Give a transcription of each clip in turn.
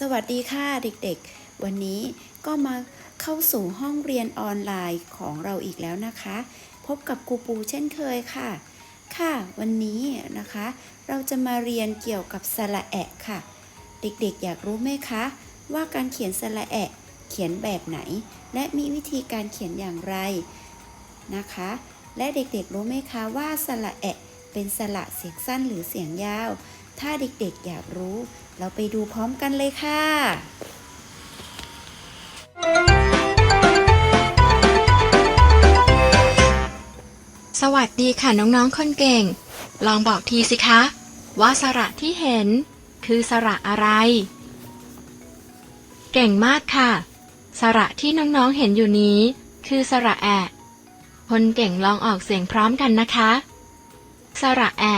สวัสดีค่ะเด็กๆ วันนี้ก็มาเข้าสู่ห้องเรียนออนไลน์ของเราอีกแล้วนะคะ พบกับครูปูเช่นเคยค่ะ ค่ะวันนี้นะคะ เราจะมาเรียนเกี่ยวกับสระแอะค่ะ เด็กๆ อยากรู้ไหมคะ ว่าการเขียนสระแอะ เขียนแบบไหน และมีวิธีการเขียนอย่างไรนะคะ และเด็กๆรู้ไหมคะว่าสระแอะ เป็นสระเสียงสั้นหรือเสียงยาว ถ้าเด็กๆอยากรู้ เราไปดูพร้อมกันเลยค่ะสวัสดีค่ะน้องๆคนเก่ง ลองบอกทีสิคะ ว่าสระที่เห็น คือสระอะไร เก่งมากค่ะ สระที่น้องๆเห็นอยู่นี้ คือสระแอะ คนเก่งลองออกเสียงพร้อมกันนะคะ สระแอะ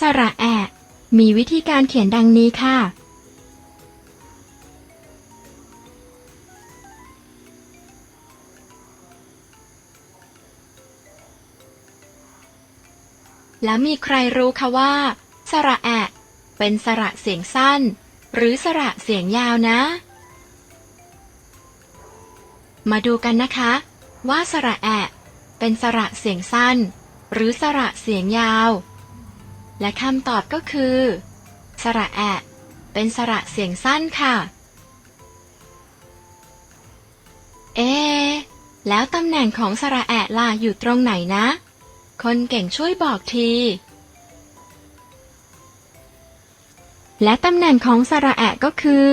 สระแอะ มีวิธีการเขียนดังนี้ค่ะ แล้วมีใครรู้คะว่า สระแอะ เป็นสระเสียงสั้น หรือสระเสียงยาวนะ มาดูกันนะคะ ว่าสระแอะ เป็นสระเสียงสั้น หรือสระเสียงยาว และคำตอบก็คือ สระแอะ เป็นสระเสียงสั้นค่ะ เอ แล้วตำแหน่งของสระแอะล่ะอยู่ตรงไหนนะ คนเก่งช่วยบอกที และตำแหน่งของสระแอะก็คือ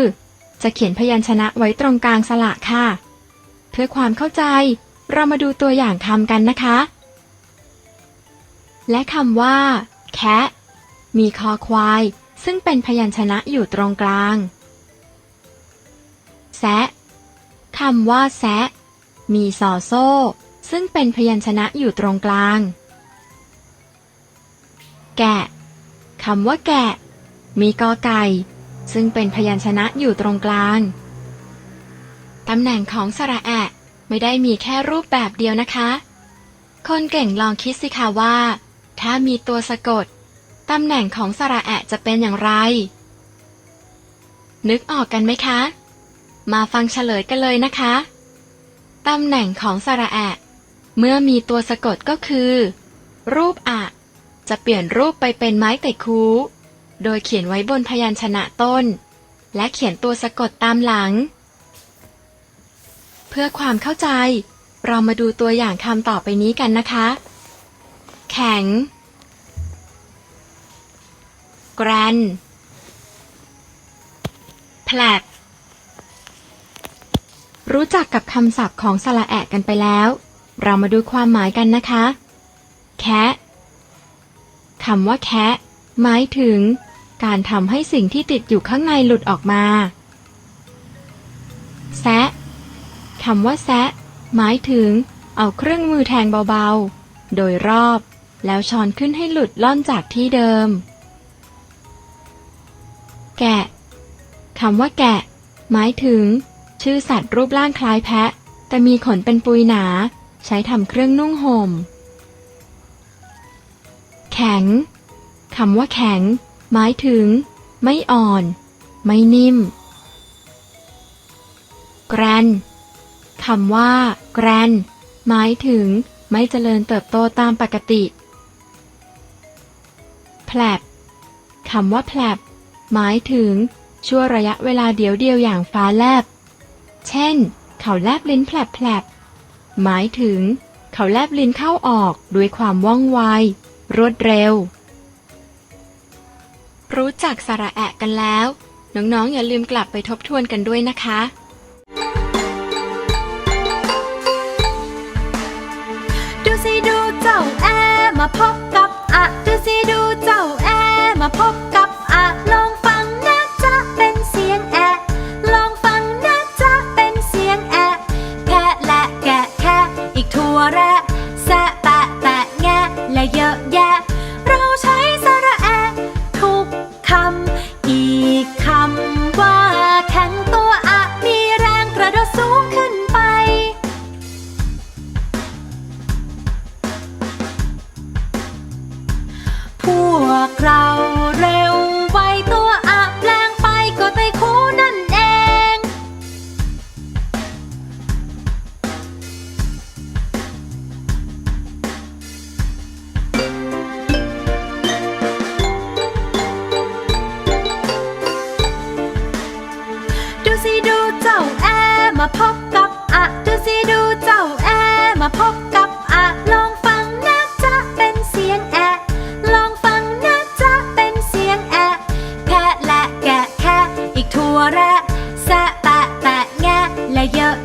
จะเขียนพยัญชนะไว้ตรงกลางสระค่ะ เพื่อความเข้าใจ เรามาดูตัวอย่างคำกันนะคะ และคำว่า แคะมีคอควาย ซึ่งเป็นพยัญชนะอยู่ตรงกลาง แซะคำว่าแซะ มีซอโซ่ ซึ่งเป็นพยัญชนะอยู่ตรงกลาง แกะคำว่าแกะ มีกอไก่ ซึ่งเป็นพยัญชนะอยู่ตรงกลาง ตำแหน่งของสระแอะไม่ได้มีแค่รูปแบบเดียวนะคะ คนเก่งลองคิดสิคะว่า ถ้ามีตัวสะกด ตำแหน่งของสระแอะจะเป็นอย่างไร นึกออกกันไหมคะ มาฟังเฉลยกันเลยนะคะ ตำแหน่งของสระแอะเมื่อมีตัวสะกดก็คือ รูปอะจะเปลี่ยนรูปไปเป็นไม้ไต่คูโดยเขียนไว้บนพยัญชนะต้น และเขียนตัวสะกดตามหลัง เพื่อความเข้าใจ เรามาดูตัวอย่างคำต่อไปนี้กันนะคะ แข็ง แกรนแผลบรู้จักกับคำศัพท์ของสระแอะกันไปแล้ว เรามาดูความหมายกันนะคะ แคะคำว่าแคะหมายถึง การทำให้สิ่งที่ติดอยู่ข้างในหลุดออกมา แซะคำว่าแซะหมายถึง เอาเครื่องมือแทงเบาๆ โดยรอบ แล้วช้อนขึ้นให้หลุดล่อนจากที่เดิม แกะคำว่าแกะ หมายถึง ชื่อสัตว์รูปร่างคล้ายแพะ แต่มีขนเป็นปุยหนา ใช้ทำเครื่องนุ่งห่ม แข็งคำว่าแข็ง หมายถึง ไม่อ่อน ไม่นิ่ม แกรนคำว่า แกรนหมายถึง ไม่เจริญเติบโตตามปกติ ผลบคำว่าแผลบหมายถึง ชั่วระยะเวลาเดียวเดียวอย่างฟ้าแลบ เช่น เขาแลบลิ้นแผลบแผลบหมายถึง เขาแลบลิ้นเข้าออกด้วยความว่องไว รวดเร็ว รู้จักสระแอะกันแล้ว น้องๆ อย่าลืมกลับไปทบทวนกันด้วยนะคะดูสิดูเจ้าแอมาพบกับ อะดูสิดูเจ้าแอมาพบ พวกเราเร็วไวตัวอาบแปลงไปก็ไต้คู่นั่นเอง ดูสิดูเจ้าแอมาพบกับอะดูสิดูเจ้าแอมาพบ แระแซะแปะแปะแงะและเยอะ